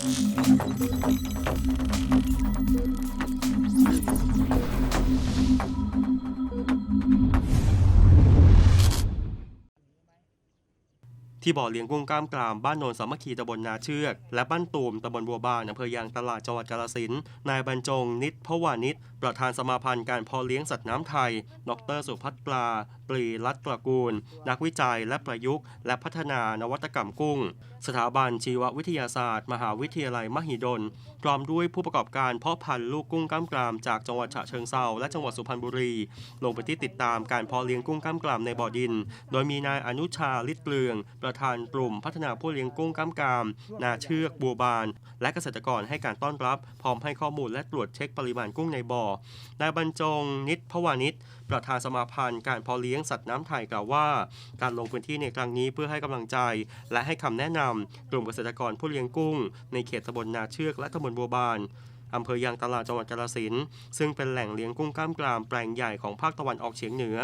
Thank you. ที่บ่อเลี้ยงกุ้งกล้ามกรามบ้านโนนสามัคคีตำบลนาเชือก และบ้านตูมตำบลบัวบานอำเภอยางตลาดจังหวัดกาฬสินนายบรรจง นิตพวานิชประธานสมาพันธ์การพาะเลี้ยงสัตว์น้ำไทย ดร สุพัฒน์ปลาปรีรัตน์ตระกูล นักวิจัยและประยุกต์ และพัฒนานวัตกรรมกุ้ง สถาบันชีววิทยาศาสตร์ มหาวิทยาลัยมหิดล พร้อมด้วยผู้ประกอบการเพาะพันธุ์ลูกกุ้งกล้ามกรามจากจังหวัดฉะเชิงเซาและจังหวัดสุพรรณบุรี ลงไปที่ติดตามการเพาะเลี้ยงกุ้งกล้ามกรามในบ่อดิน โดยมีนายอนุชาลิศเปลืองประธานกลุ่มพัฒนาผู้เลี้ยงกุ้งก้ามกาม นาเชือกบัวบาน และเกษตรกรให้การต้อนรับ พร้อมให้ข้อมูลและตรวจเช็คปริมาณกุ้งในบ่อนายบรรจง นิตพวานิชประธานสมาพันธ์การพาะเลี้ยงสัตว์น้ำไทยกล่าวว่า การลงพื้นที่ในครั้งนี้เพื่อให้กำลังใจ และให้คำแนะนำกลุ่มเกษตรกรผู้เลี้ยงกุ้ง ในเขตตำบลนาเชือกและตำบลบัวบาน อำเภอยางตลาดจังหวัดกาฬสินซึ่งเป็นแหล่งเลี้ยงกุ้งกล้ามกรามแปลงใหญ่ของภาคตะวันออกเฉียงเหนือ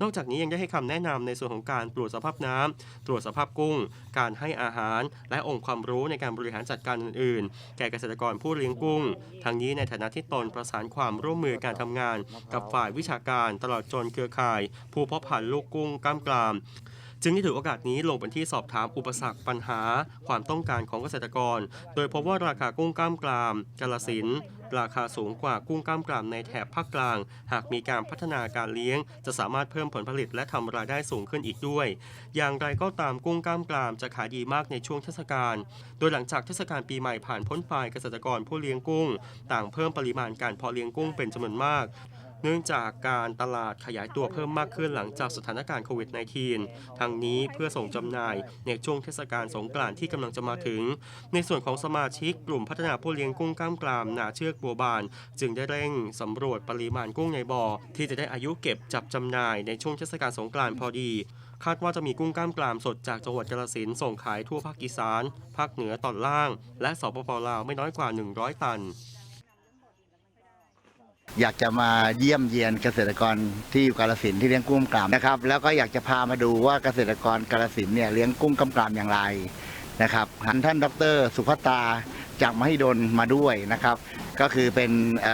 นอกจากนี้ยังได้ให้คำแนะนำในส่วนของการตรวจสภาพน้ำตรวจสภาพกุ้ง การให้อาหาร และองค์ความรู้ในการบริหารจัดการอื่นๆ แก่เกษตรกรผู้เลี้ยงกุ้ง ทั้งนี้ในฐานะที่ตนประสานความร่วมมือการทำงาน กับฝ่ายวิชาการตลอดจนเครือข่าย ผู้เพาะพันธุ์ลูกกุ้งกล้ามกราม จึงได้ถือโอกาสนี้ลงเป็นที่สอบถามอุปสรรคปัญหา ความต้องการของเกษตรกร โดยพบว่าราคากุ้งกล้ามกรามกาลสินราคาสูงกว่ากุ้งกล้ามกรามในแถบภาคกลาง หากมีการพัฒนาการเลี้ยง จะสามารถเพิ่มผลผลิตและทำรายได้สูงขึ้นอีกด้วย อย่างไรก็ตามกุ้งกล้ามกรามจะขายดีมากในช่วงเทศกาล โดยหลังจากเทศกาลปีใหม่ผ่านพ้นไปเกษตรกรผู้เลี้ยงกุ้ง ต่างเพิ่มปริมาณการเพาะเลี้ยงกุ้งเป็นจำนวนมาก เนื่องจากการตลาดขยายตัวเพิ่มมากขึ้นหลังจากสถานการณ์โควิด -19 ทางนี้เพื่อส่งจำหน่ายในช่วงเทศกาลสงกรานต์ที่กำลังจะมาถึง ในส่วนของสมาชิกกลุ่มพัฒนาผู้เลี้ยงกุ้งกล้ามกรามนาเชือกบัวบาน จึงได้เร่งสำรวจปริมาณกุ้งในบ่อ ที่จะได้อายุเก็บจับจำหน่ายในช่วงเทศกาลสงกรานต์พอดีคาดว่าจะมีกุ้งกล้ามกรามสดจากจังหวัดกาฬสินธุ์ส่งขายทั่วภาคอีสาน ภาคเหนือตอนล่าง และสปปลาวไม่น้อยกว่า 100 ตัน อยากจะมาเยี่ยมเยียนเกษตรกรที่อยู่กาลสินที่เลี้ยงกุ้งกำกรามนะครับ แล้วก็อยากจะพามาดูว่าเกษตรกรกาลสินเนี่ยเลี้ยงกุ้งกำกรามอย่างไรนะครับหันท่านดร สุภัตาจากมหิดลมาด้วยนะครับ ก็คือเป็น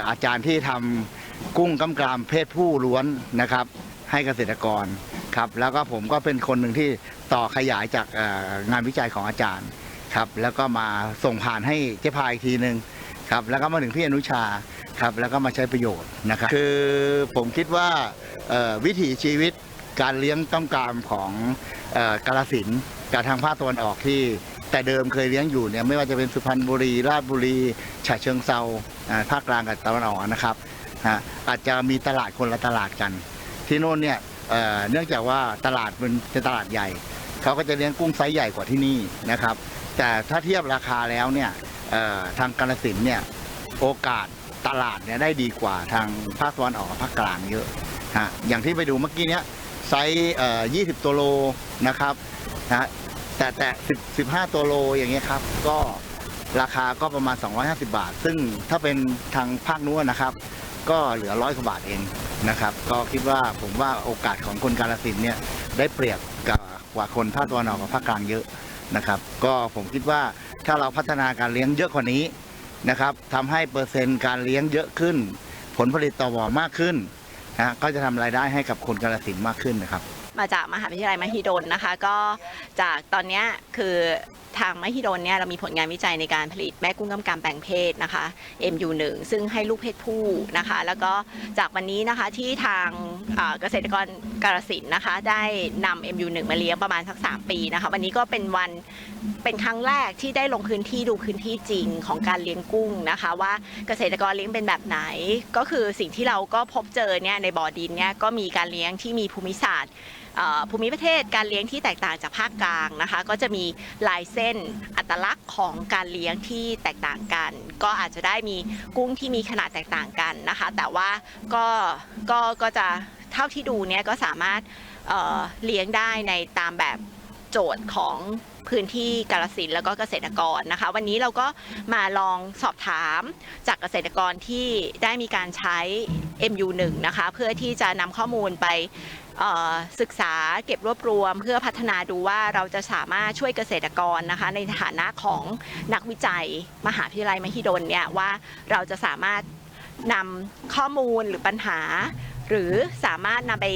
อาจารย์ที่ทำกุ้งกำกรามเพศผู้ล้วนนะครับ ให้เกษตรกรครับแล้วก็ผมก็เป็นคนหนึ่งที่ต่อขยายจากงานวิจัยของอาจารย์ครับแล้วก็มาส่งผ่านให้เจ๊พายอีกทีหนึ่งครับแล้วก็มาถึงพี่อนุชา ครับแล้วก็มาใช้ประโยชน์นะครับคือผมคิดว่าวิถีชีวิตการเลี้ยงต้องการของออกาลสินกับทางภาคตะวันออกที่ แต่เดิมเคยเลี้ยงอยู่เนี่ยไม่ว่าจะเป็นสุพรรณบุรี ราชบุรีฉะเชิงเซาภาคกลางกับตะวันออกนะครับอาจจะมีตลาดคนละตลาดกัน ที่โน่นเนี่ยเเนื่องจากว่าตลาดมันเป็นตลาดใหญ่เขาก็จะเลี้ยงกุ้งไซส์ใหญ่กว่าที่นี่นะครับ แต่ถ้าเทียบราคาแล้วเนี่ยทางกาลสินเนี่ยโอกาส ตลาดเนี่ยได้ดีกว่าทางภาคตะวันออกกับภาคกลางเยอะฮะอย่างที่ไปดูเมื่อกี้เนี้ยไซส์เอ่อ20 ตัวโลนะครับนะแต่แต่10 15 ตัวโลอย่างเงี้ยครับ ก็ราคาก็ประมาณ 250 บาท ซึ่งถ้าเป็นทางภาคนู้นนะครับ ก็เหลือร้อยกว่าบาทเองนะครับ ก็คิดว่าผมว่าโอกาสของคนกาลสินเนี่ยได้เปรียบกับกว่าคนภาคตะวันออกกับภาคกลางเยอะนะครับ ก็ผมคิดว่าถ้าเราพัฒนาการเลี้ยงเยอะกว่านี้ นะครับทำให้เปอร์เซ็นต์การเลี้ยงเยอะขึ้น ผลผลิตต่อบ่อมากขึ้นนะก็จะทำรายได้ให้กับคนกาลสินมากขึ้นนะครับ มาจากมหาวิทยาลัยมหิดลนะคะ ก็จากตอนนี้คือ ทางมหิดลเนี่ยเรามีผลงานวิจัยในการผลิตแม่กุ้งกำกามแปลงเพศนะคะ MU1 ซึ่งให้ลูกเพศผู้นะคะ แล้วก็จากวันนี้นะคะที่ทางเกษตรกรกาฬสินนะคะ ได้นำ MU1 มาเลี้ยงประมาณสัก 3 ปีนะคะ วันนี้ก็เป็นวันเป็นครั้งแรกที่ได้ลงพื้นที่ดูพื้นที่จริงของการเลี้ยงกุ้งนะคะ ว่าเกษตรกรเลี้ยงเป็นแบบไหน ก็คือสิ่งที่เราก็พบเจอเนี่ยในบ่อดินเนี่ยก็มีการเลี้ยงที่มีภูมิศาสตร์ภูมิประเทศการเลี้ยงที่แตกต่างจากภาคกลางนะคะ ก็จะมีลายเส้นอัตลักษณ์ของการเลี้ยงที่แตกต่างกัน ก็อาจจะได้มีกุ้งที่มีขนาดแตกต่างกันนะคะ แต่ว่าก็ก็ก็จะเท่าที่ดูเนี่ยก็สามารถเเลี้ยงได้ในตามแบบ โจทย์ของพื้นที่กาลสินแล้วก็เกษตรกรนะคะ วันนี้เราก็มาลองสอบถามจากเกษตรกรที่ได้มีการใช้ MU1 นะคะ เพื่อที่จะนำข้อมูลไปศึกษาเก็บรวบรวม เพื่อพัฒนาดูว่าเราจะสามารถช่วยเกษตรกรนะคะ ในฐานะของนักวิจัยมหาวิทยาลัยมหิดลเนี่ยว่าเราจะสามารถนำข้อมูลหรือปัญหา หรือสามารถนำไป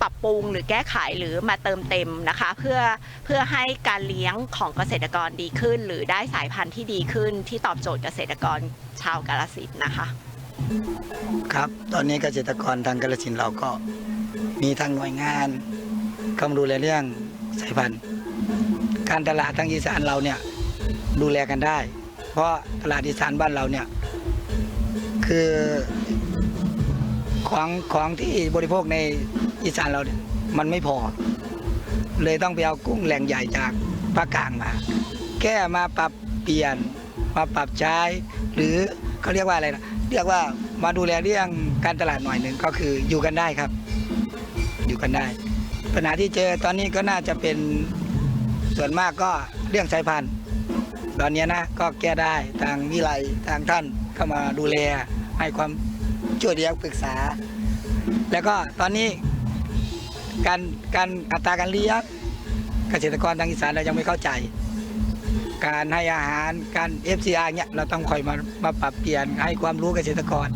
ปรับปรุงหรือแก้ไขหรือมาเติมเต็มนะคะ เพื่อเพื่อให้การเลี้ยงของเกษตรกรดีขึ้น หรือได้สายพันธุ์ที่ดีขึ้นที่ตอบโจทย์เกษตรกรชาวกาฬสินนะคะครับตอนนี้เกษตรกรทางกาฬสินเราก็มีทางหน่วยงานเข้ามาดูแลเรื่องสายพันธุ์ การตลาดทางอีสานเราเนี่ยดูแลกันได้ เพราะตลาดอีสานบ้านเราเนี่ยคือของของที่บริโภคใน อีสานเราเนี่ยมันไม่พอ เลยต้องไปเอากุ้งแหล่งใหญ่จากภาคกลางมา แก้มาปรับเปลี่ยนมาปรับใช้ หรือเขาเรียกว่าอะไรนะเรียกว่ามาดูแลเรื่องการตลาดหน่อยหนึ่งก็คืออยู่กันได้ครับ อยู่กันได้ ปัญหาที่เจอตอนนี้ก็น่าจะเป็นส่วนมากก็เรื่องสายพันธุ์ ตอนนี้นะก็แก้ได้ทางวิไลทางท่านเข้ามาดูแลให้ความช่วยเหลือปรึกษา แล้วก็ตอนนี้ การการอัตราการเลี้ยงเกษตรกรทางอีสานเรายังไม่เข้าใจ การให้อาหารการ FCR เนี่ยเราต้องคอยมามาปรับเปลี่ยนให้ความรู้เกษตรกร